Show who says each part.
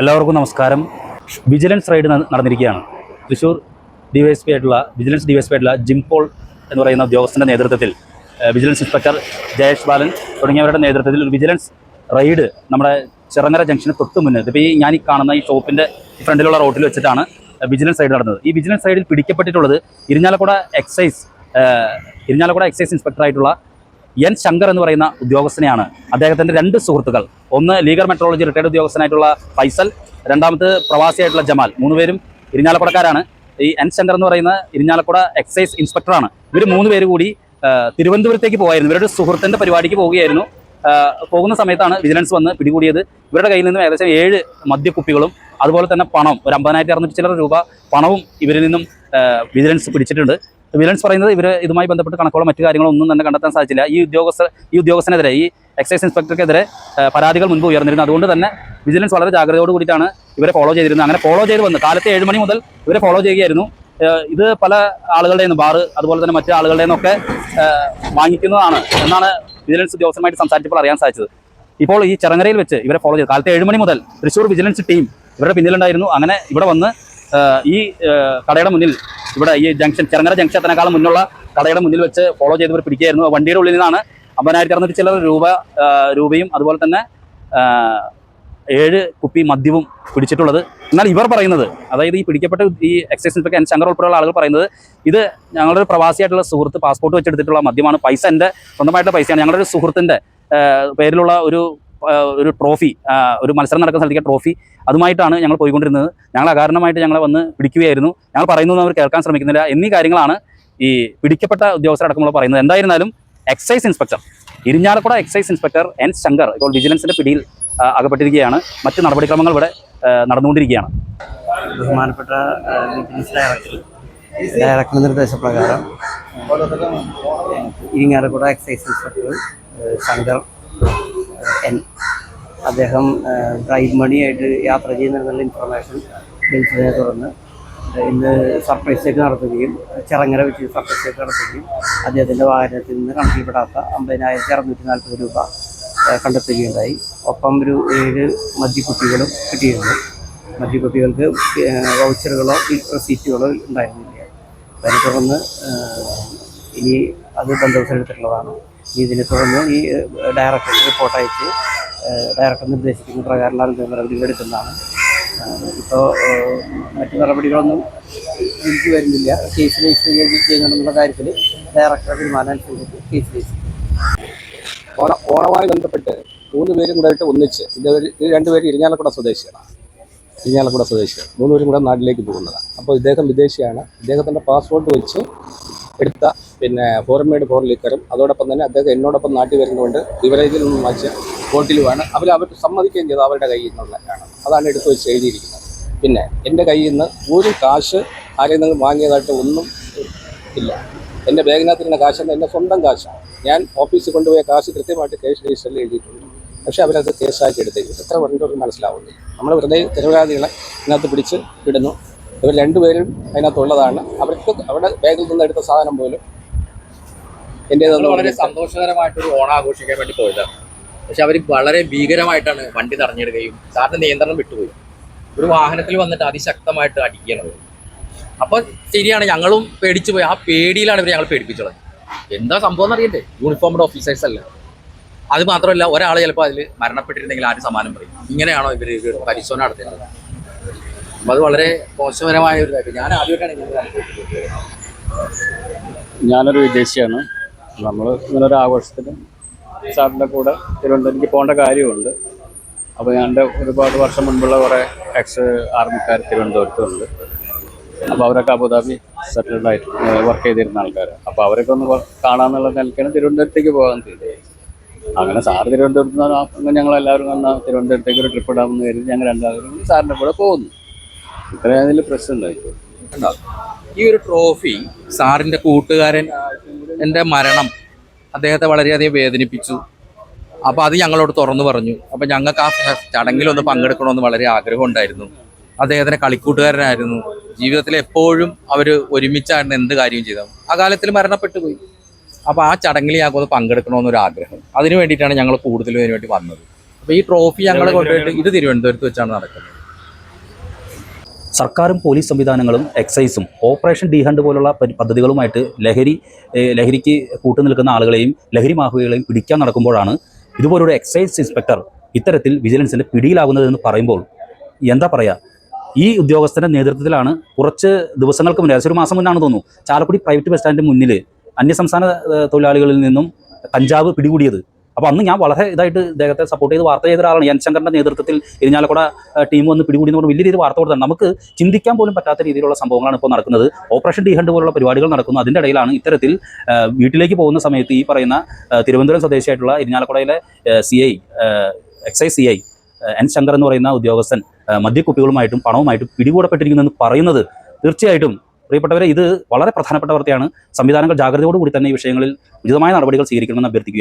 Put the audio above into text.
Speaker 1: എല്ലാവർക്കും നമസ്കാരം. Vigilance raid നടന്നിരിക്കുകയാണ്. തൃശ്ശൂർ ഡിവൈഎസ്പി ആയിട്ടുള്ള വിജിലൻസ് ഡിവൈഎസ്പി ആയിട്ടുള്ള ജിം പോൾ എന്ന് പറയുന്ന ഉദ്യോഗസ്ഥന്റെ നേതൃത്വത്തിൽ വിജിലൻസ് ഇൻസ്പെക്ടർ ജയേഷ് ബാലൻ തുടങ്ങിയവരുടെ നേതൃത്വത്തിൽ ഒരു വിജിലൻസ് റൈഡ് നമ്മുടെ ചിറങ്ങര ജംഗ്ഷന് തൊട്ട് മുന്നേ ഇപ്പോൾ ഈ ഞാൻ ഈ കാണുന്ന ഈ ഷോപ്പിന്റെ ഫ്രണ്ടിലുള്ള റോഡിൽ വെച്ചിട്ടാണ് വിജിലൻസ് റൈഡ് നടന്നത്. ഈ വിജിലൻസ് റൈഡിൽ പിടിക്കപ്പെട്ടിട്ടുള്ളത് Irinjalakuda excise Irinjalakuda excise inspector ആയിട്ടുള്ള എൻ ശങ്കർ എന്ന് പറയുന്ന ഉദ്യോഗസ്ഥനെയാണ്. അദ്ദേഹത്തിന്റെ രണ്ട് സുഹൃത്തുക്കൾ. ഒന്ന് ലീഗർ മെട്രോളജി റിട്ടയർഡ് ഉദ്യോഗസ്ഥനായിട്ടുള്ള ഫൈസൽ രണ്ടാമത് പ്രവാസിയായിട്ടുള്ള ജമാൽ. മൂന്നുപേരും ഇരിഞ്ഞാലക്കുടക്കാരാണ്. ഈ എൻ ശങ്കർ എന്ന് പറയുന്ന ഇരിഞ്ഞാലക്കുട എക്സൈസ് ഇൻസ്പെക്ടറാണ് ഇവർ മൂന്ന് പേര് കൂടി തിരുവനന്തപുരത്തേക്ക് പോകായിരുന്നു ഇവരുടെ സുഹൃത്തിന്റെ പരിപാടിക്ക് പോവുകയായിരുന്നു. പോകുന്ന സമയത്താണ് വിജിലൻസ് വന്ന് പിടികൂടിയത്. ഇവരുടെ കയ്യിൽ നിന്നും ഏകദേശം ഏഴ് മദ്യക്കുപ്പികളും അതുപോലെ തന്നെ പണം ഒരു അമ്പതിനായിരത്തി അറുന്നൂറ്റി ചില്ലറ രൂപ പണവും ഇവരിൽ നിന്നും വിജിലൻസ് പിടിച്ചിട്ടുണ്ട്. വിജിലൻസ് പറയുന്നത് ഇവർ ഇതുമായി ബന്ധപ്പെട്ട് കണക്കുകളോ മറ്റു കാര്യങ്ങളോ ഒന്നും തന്നെ കണ്ടെത്താൻ സാധിച്ചില്ല. ഈ ഉദ്യോഗസ്ഥ ഈ ഉദ്യോഗസ്ഥനെതിരെ ഈ എക്സൈസ് ഇൻസ്പെക്ടർക്കെതിരെ പരാതികൾ മുൻപ് ഉയർന്നിരുന്നു. അതുകൊണ്ട് തന്നെ വിജിലൻസ് വളരെ ജാഗ്രതയോട് കൂടിയിട്ടാണ് ഇവരെ ഫോളോ ചെയ്തിരുന്നത്. അങ്ങനെ ഫോളോ ചെയ്ത് വന്ന് കാലത്തെ ഏഴ് മണി മുതൽ ഇവരെ ഫോളോ ചെയ്യുകയായിരുന്നു. ഇത് പല ആളുകളുടെ നിന്ന് ബാറ് അതുപോലെ തന്നെ മറ്റു ആളുകളുടെ നിന്നൊക്കെ വാങ്ങിക്കുന്നതാണ് എന്നാണ് വിജിലൻസ് ഉദ്യോഗസ്ഥരുമായിട്ട് സംസാരിച്ചപ്പോൾ അറിയാൻ സാധിച്ചത്. ഇപ്പോൾ ഈ ചെറങ്ങരയിൽ വെച്ച് ഇവരെ ഫോളോ ചെയ്തു കാലത്തെ ഏഴ് മണി മുതൽ തൃശ്ശൂർ വിജിലൻസ് ടീം ഇവരുടെ പിന്നിലുണ്ടായിരുന്നു. അങ്ങനെ ഇവിടെ വന്ന് ഈ കടയുടെ മുന്നിൽ ഇവിടെ ഈ ജംഗ്ഷൻ ചെറങ്ങര ജംഗ്ഷൻ എത്തനേക്കാളും മുന്നുള്ള കടയുടെ മുന്നിൽ വെച്ച് ഫോളോ ചെയ്തവർ പിടിക്കുകയായിരുന്നു. വണ്ടിയുടെ ഉള്ളിൽ നിന്നാണ് അമ്പതിനായിരത്തി അറുന്നൂറ്റി ചില്ലറ രൂപ രൂപയും അതുപോലെ തന്നെ ഏഴ് കുപ്പി മദ്യവും പിടിച്ചിട്ടുള്ളത്. എന്നാൽ ഇവർ പറയുന്നത് അതായത് ഈ പിടിക്കപ്പെട്ട ഈ എക്സൈസ് ഇൻസ്പെക്ടർ എൻ ശങ്കർ ഉൾപ്പെടെയുള്ള ആളുകൾ പറയുന്നത് ഇത് ഞങ്ങളുടെ ഒരു പ്രവാസിയായിട്ടുള്ള സുഹൃത്ത് പാസ്പോർട്ട് വെച്ചെടുത്തിട്ടുള്ള മദ്യമാണ്. പൈസ എന്റെ സ്വന്തമായിട്ടുള്ള പൈസയാണ്. ഞങ്ങളുടെ ഒരു സുഹൃത്തിന്റെ പേരിലുള്ള ഒരു ഒരു ട്രോഫി ഒരു മത്സരം നടക്കുന്ന സ്ഥലത്തേക്ക് ട്രോഫി അതുമായിട്ടാണ് ഞങ്ങൾ പോയിക്കൊണ്ടിരുന്നത്. ഞങ്ങൾ അകാരണമായിട്ട് ഞങ്ങളെ വന്ന് പിടിക്കുകയായിരുന്നു. ഞങ്ങൾ പറയുന്നത് അവർ കേൾക്കാൻ ശ്രമിക്കുന്നില്ല. എന്നീ കാര്യങ്ങളാണ് ഈ പിടിക്കപ്പെട്ട ഉദ്യോഗസ്ഥരടക്കമുള്ള പറയുന്നത്. എന്തായിരുന്നാലും excise inspector Irinjalakuda excise inspector N Shankar ഇപ്പോൾ വിജിലൻസിന്റെ പിടിയിൽ അകപ്പെട്ടിരിക്കുകയാണ്. മറ്റ് നടപടിക്രമങ്ങൾ ഇവിടെ നടന്നുകൊണ്ടിരിക്കുകയാണ്.
Speaker 2: ബഹുമാനപ്പെട്ട ഡയറക്ടർ ഡയറക്ടറുടെ നിർദ്ദേശപ്രകാരം Irinjalakuda excise inspector Shankar N അദ്ദേഹം ഡ്രൈവ് മണിയായിട്ട് യാത്ര ചെയ്യുന്നുണ്ടെന്നുള്ള ഇൻഫർമേഷൻ ലഭിച്ചതിനെ തുടർന്ന് ഇന്ന് സർപ്രൈസ് ചെക്ക് നടത്തുകയും ചിറങ്ങര വെച്ച് സർപ്രൈസ് ചെക്ക് നടത്തുകയും അദ്ദേഹത്തിന്റെ വാഹനത്തിൽ നിന്ന് കണക്കിൽപ്പെടാത്ത അമ്പതിനായിരത്തി അറുന്നൂറ്റി നാൽപ്പത് രൂപ കണ്ടെത്തുകയുണ്ടായി. ഒപ്പം ഒരു ഏഴ് മദ്യക്കുപ്പികളും കിട്ടിയിരുന്നു. മദ്യക്കുപ്പികൾക്ക് വൗച്ചറുകളോ റെസീറ്റുകളോ ഉണ്ടായിരുന്നില്ല. അതിനെ തുടർന്ന് ഇനി അത് ബന്ധപ്പെട്ടിട്ടുള്ളതാണ് ഇതിനെ തുടർന്ന് ഈ ഡയറക്ടർക്ക് റിപ്പോർട്ട് അയച്ച് ഡയറക്ടർ നിർദ്ദേശിക്കുന്ന പ്രകാരമുള്ള നടപടികൾ എടുക്കുന്നതാണ് ഇപ്പോൾ മറ്റു നടപടികളൊന്നും എനിക്ക് വരുന്നില്ല. കേസ് രജിസ്റ്റർ ചെയ്ത് ചെയ്യുന്നുള്ള കാര്യത്തിൽ ഡയറക്ടർ തീരുമാനം അനുസരിച്ച് കേസ് രജിസ്റ്റർ
Speaker 3: ഓണ ഓണവുമായി ബന്ധപ്പെട്ട് മൂന്ന് പേരും കൂടെ ആയിട്ട് ഒന്നിച്ച് ഇതേ രണ്ടുപേരും ഇരിഞ്ഞാലക്കുട സ്വദേശികളാണ്. ഇരിഞ്ഞാലക്കുട സ്വദേശികൾ മൂന്നുപേരും കൂടെ നാട്ടിലേക്ക് പോകുന്നതാണ്. അപ്പോൾ ഇദ്ദേഹം വിദേശിയാണ്. ഇദ്ദേഹത്തിന്റെ പാസ്പോർട്ട് വെച്ച് എടുത്ത പിന്നെ ഫോർമേഡ് ഫോർ ലിക്കറും അതോടൊപ്പം തന്നെ അദ്ദേഹം എന്നോടൊപ്പം നാട്ടിൽ വരുന്നതുകൊണ്ട് ബിവറേജിൽ നിന്നും വാങ്ങിച്ച ബോട്ടിലുമാണ് അവർ അവർ സമ്മതിക്കുകയും ചെയ്തു അവരുടെ കയ്യിൽ നിന്നുള്ളതാണ് അതാണ് എടുത്തു വെച്ച് എഴുതിയിരിക്കുന്നത്. പിന്നെ എന്റെ കയ്യിൽ നിന്ന് ഒരു കാശ് ആരെയും നിങ്ങൾ വാങ്ങിയതായിട്ട് ഒന്നും ഇല്ല. എന്റെ ബാഗിനകത്തിരുന്ന കാശ് എന്റെ സ്വന്തം കാശാണ്. ഞാൻ ഓഫീസിൽ കൊണ്ടുപോയ കാശ് കൃത്യമായിട്ട് കേസ് രജിസ്റ്ററിൽ എഴുതിയിട്ടുണ്ട്. പക്ഷേ അവരത് കേസാക്കി എടുത്തേക്കും എത്ര പറഞ്ഞിട്ട് മനസ്സിലാവുന്നില്ല. നമ്മൾ വെറുതെ നിരപരാധികളെ ഇതിനകത്ത് പിടിച്ച് ഇടുന്നു. ഇവർ രണ്ടുപേരും അതിനകത്തുള്ളതാണ്. അവർക്ക് അവിടെ ബാഗിൽ നിന്ന് എടുത്ത സാധനം പോലും എന്റെ
Speaker 4: വളരെ സന്തോഷകരമായിട്ടൊരു ഓണാഘോഷിക്കാൻ വേണ്ടി പോയതാണ്. പക്ഷെ അവർ വളരെ ഭീകരമായിട്ടാണ് വണ്ടി തടഞ്ഞിടുകയും സാറിന് നിയന്ത്രണം വിട്ടുപോയി. ഒരു വാഹനത്തിൽ വന്നിട്ട് അതിശക്തമായിട്ട് അടിക്കണത് അപ്പൊ ശരിയാണ് ഞങ്ങളും പേടിച്ചു പോയി ആ പേടിയിലാണ് ഇവർ ഞങ്ങൾ പേടിപ്പിച്ചത്. എന്താ സംഭവം എന്നറിയണ്ടേ യൂണിഫോംഡ് ഓഫീസേഴ്സ് അല്ല. അത് മാത്രമല്ല ഒരാൾ ചിലപ്പോൾ അതിൽ മരണപ്പെട്ടിരുന്നെങ്കിൽ ആര് സമാനം പറയും? ഇങ്ങനെയാണോ ഇവർ പരിശോധന നടത്തുന്നത് അപ്പൊ അത് വളരെ മോശപരമായ ഒരു കാര്യം. ഞാൻ ആദ്യമായിട്ടാണ്.
Speaker 5: ഞാനൊരു വിദേശിയാണ്. നമ്മൾ ഇങ്ങനൊരു ഒരു ആഘോഷത്തിന് സാറിന്റെ കൂടെ തിരുവനന്തപുരത്തേക്ക് പോകേണ്ട കാര്യമുണ്ട്. അപ്പോൾ ഞാൻ ഒരുപാട് വർഷം മുൻപുള്ള കുറേ എക്സ് ആർമിക്കാർ തിരുവനന്തപുരത്തുണ്ട് അപ്പോൾ അവരൊക്കെ അബുദാബി സെറ്റിൽഡ് ആയിട്ട് വർക്ക് ചെയ്തിരുന്ന ആൾക്കാർ അപ്പോൾ അവരൊക്കെ ഒന്ന് കാണാമെന്നുള്ള നിലയ്ക്കാണ് തിരുവനന്തപുരത്തേക്ക് പോകാൻ തീരെ അങ്ങനെ സാറ് തിരുവനന്തപുരത്ത് നിന്ന് ഞങ്ങളെല്ലാവരും വന്നാൽ തിരുവനന്തപുരത്തേക്ക് ഒരു ട്രിപ്പ് ഇടാമെന്ന് കരുതി ഞങ്ങൾ രണ്ടാളും സാറിന്റെ കൂടെ പോകുന്നു. ഇത്രയും അതിൽ പ്രശ്നം ഉണ്ടായിട്ടു?
Speaker 4: ഈ ഒരു ട്രോഫി സാറിന്റെ കൂട്ടുകാരൻ എന്റെ മരണം അദ്ദേഹത്തെ വളരെയധികം വേദനിപ്പിച്ചു. അപ്പോൾ അത് ഞങ്ങളോട് തുറന്നു പറഞ്ഞു. അപ്പോൾ ഞങ്ങൾക്ക് ആ ചടങ്ങിലൊന്ന് പങ്കെടുക്കണമെന്ന് വളരെ ആഗ്രഹം ഉണ്ടായിരുന്നു അദ്ദേഹത്തിന്റെ കളിക്കൂട്ടുകാരനായിരുന്നു. ജീവിതത്തിൽ എപ്പോഴും അവർ ഒരുമിച്ചായിരുന്നു എന്ത് കാര്യവും ചെയ്തത്. ആ കാലത്തിൽ മരണപ്പെട്ടു പോയി. അപ്പോൾ ആ ചടങ്ങിൽ ഞങ്ങൾക്ക് ഒന്ന് പങ്കെടുക്കണമെന്നൊരു ആഗ്രഹം. അതിനു വേണ്ടിയിട്ടാണ് ഞങ്ങൾ കൂടുതലും ഇതിനു വേണ്ടി വന്നത്. അപ്പോൾ ഈ ട്രോഫി ഞങ്ങൾ കൊണ്ടുപോയിട്ട് ഇത് തിരുവനന്തപുരത്ത് വെച്ചാണ് നടക്കുന്നത്.
Speaker 1: സർക്കാരും പോലീസ് സംവിധാനങ്ങളും എക്സൈസും ഓപ്പറേഷൻ ഡി ഹണ്ട് പോലുള്ള പദ്ധതികളുമായിട്ട് ലഹരി ലഹരിക്ക് കൂട്ടുനിൽക്കുന്ന ആളുകളെയും ലഹരി മാഫിയകളെയും പിടിക്കാൻ നടക്കുമ്പോഴാണ് ഇതുപോലൊരു എക്സൈസ് ഇൻസ്പെക്ടർ ഇത്തരത്തിൽ വിജിലൻസിന്റെ പിടിയിലാകുന്നതെന്ന് പറയുമ്പോൾ എന്താ പറയുക ഈ ഉദ്യോഗസ്ഥന്റെ നേതൃത്വത്തിലാണ് കുറച്ച് ദിവസങ്ങൾക്ക് മുന്നേ ഒരു മാസം മുന്നാണ് തോന്നുന്നു ചാലക്കുടി പ്രൈവറ്റ് ബസ് സ്റ്റാൻഡിന്റെ മുന്നിൽ അന്യസംസ്ഥാന തൊഴിലാളികളിൽ നിന്നും കഞ്ചാവ് പിടികൂടിയത്. അപ്പോൾ അന്ന് ഞാൻ വളരെ ഇതായിട്ട് ഇദ്ദേഹത്തെ സപ്പോർട്ട് ചെയ്ത് വാർത്ത ചെയ്ത ഒരാളാണ് എൻ ശങ്കറിന്റെ നേതൃത്വത്തിൽ ഇരിഞ്ഞാലക്കുട ടീം വന്ന് പിടികൂടി എന്ന് പറഞ്ഞ് വലിയ രീതിയിൽ വാർത്ത കൊടുത്താണ് നമുക്ക് ചിന്തിക്കാൻ പോലും പറ്റാത്ത രീതിയിലുള്ള സംഭവങ്ങളാണ് ഇപ്പോൾ നടക്കുന്നത്. ഓപ്പറേഷൻ ഡി ഹണ്ട് പോലുള്ള പരിപാടികൾ നടക്കുന്നു. അതിന്റെ ഇടയിലാണ് ഇത്തരത്തിൽ വീട്ടിലേക്ക് പോകുന്ന സമയത്ത് ഈ പറയുന്ന തിരുവനന്തപുരം സ്വദേശിയായിട്ടുള്ള ഇരിഞ്ഞാലക്കുടയിലെ C I excise C I N Shankar എന്ന് പറയുന്ന ഉദ്യോഗസ്ഥൻ മദ്യക്കുപ്പികളുമായിട്ടും പണവുമായിട്ടും പിടികൂടപ്പെട്ടിരിക്കുന്നു എന്ന് പറയുന്നത് തീർച്ചയായിട്ടും പ്രിയപ്പെട്ടവരെ ഇത് വളരെ പ്രധാനപ്പെട്ട വാർത്തയാണ്. സംവിധാനങ്ങൾ ജാഗ്രതയോടുകൂടി തന്നെ ഈ വിഷയങ്ങളിൽ ഉചിതമായ നടപടികൾ സ്വീകരിക്കണമെന്ന് അഭ്യർത്ഥിക്കുകയാണ്.